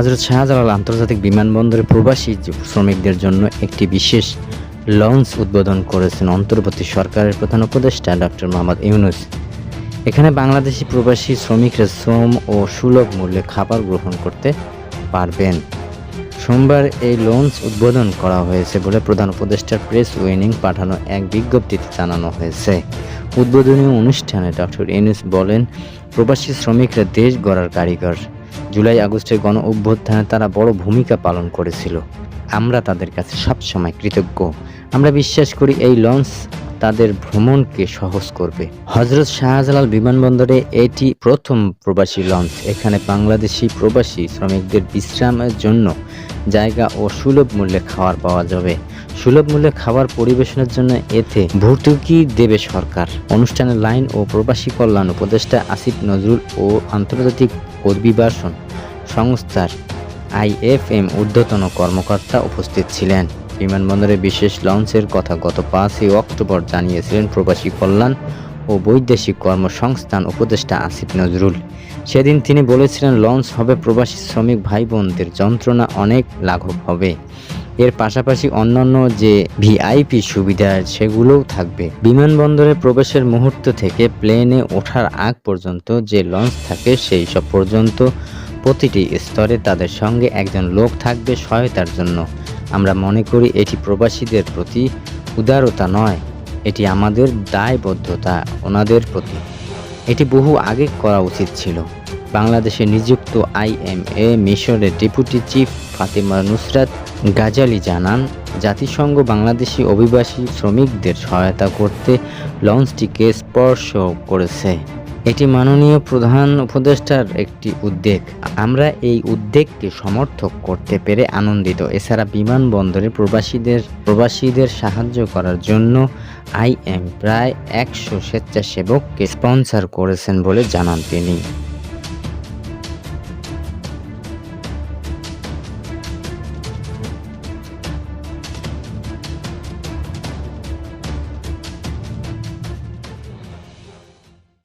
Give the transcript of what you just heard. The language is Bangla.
হজরত শাহজালাল আন্তর্জাতিক বিমানবন্দরে প্রবাসী শ্রমিকদের জন্য একটি বিশেষ লঞ্চ উদ্বোধন করেছেন অন্তর্বর্তী সরকারের প্রধান উপদেষ্টা ডক্টর মোহাম্মদ ইউনুস। এখানে বাংলাদেশি প্রবাসী শ্রমিকরা শ্রম ও সুলভ মূল্যে খাবার গ্রহণ করতে পারবেন। সোমবার এই লঞ্চ উদ্বোধন করা হয়েছে বলে প্রধান উপদেষ্টার প্রেস উইনিং পাঠানো এক বিজ্ঞপ্তিতে জানানো হয়েছে। উদ্বোধনী অনুষ্ঠানে ডক্টর ইউনুস বলেন, প্রবাসী শ্রমিকরা দেশ গড়ার কারিগর। জুলাই আগস্টের গণ অভ্যুত্থানে তারা বড় ভূমিকা পালন করেছিল। আমরা তাদের কাছে সবসময় কৃতজ্ঞ। আমরা বিশ্বাস করি এই লঞ্চ তাদের ভ্রমণকে সহজ করবে। হজরত শাহজালাল বিমানবন্দরে এটি প্রথম প্রবাসী লঞ্চ। এখানে বাংলাদেশি প্রবাসী শ্রমিকদের বিশ্রামের জন্য জায়গা ও সুলভ মূল্যে খাবার পাওয়া যাবে। সুলভ মূল্যে খাবার পরিবেশনের জন্য এতে ভর্তুকি দেবে সরকার। অনুষ্ঠানে লাইন ও প্রবাসী কল্যাণ উপদেষ্টা আসিফ নজরুল ও আন্তর্জাতিক অভিবাসন সংস্থার আইএফএম ঊর্ধ্বতন কর্মকর্তা উপস্থিত ছিলেন। বিমানবন্দরে বিশেষ লঞ্চের কথা গত পাঁচই অক্টোবর জানিয়েছিলেন প্রবাসী কল্যাণ ও বৈদেশিক কর্মসংস্থান উপদেষ্টা আসিফ নজরুল। সেদিন তিনি বলেছিলেন, লঞ্চ হবে প্রবাসী শ্রমিক ভাই বোনদের যন্ত্রণা অনেক লাঘব হবে। এর পাশাপাশি অন্যান্য যে ভিআইপি সুবিধা সেগুলোও থাকবে। বিমানবন্দরে প্রবেশের মুহূর্ত থেকে প্লেনে ওঠার আগ পর্যন্ত যে লঞ্চ থাকে সেই সব পর্যন্ত প্রতিটি স্তরে তাদের সঙ্গে একজন লোক থাকবে সহায়তার জন্য। আমরা মনে করি এটি প্রবাসীদের প্রতি উদারতা নয় এটি আমাদের দায়বদ্ধতা, ওনাদের প্রতি। এটি বহু আগে করা উচিত ছিল। বাংলাদেশে নিযুক্ত আইএমএ মিশরের ডেপুটি চিফ ফাতেমা নুসরাত গাজালি জানান, জাতিসংঘ বাংলাদেশি অভিবাসী শ্রমিকদের সহায়তা করতে লঞ্চটিকে স্পর্শ করেছে। এটি মাননীয় প্রধান উপদেষ্টার একটি উদ্যোগ আমরা এই উদ্যোগকে সমর্থক করতে পেরে আনন্দিত। এছাড়া বিমানবন্দরে প্রবাসীদের প্রবাসীদের সাহায্য করার জন্য আইএম প্রায় একশো স্বেচ্ছাসেবককে স্পন্সর করেছেন বলে জানান তিনি।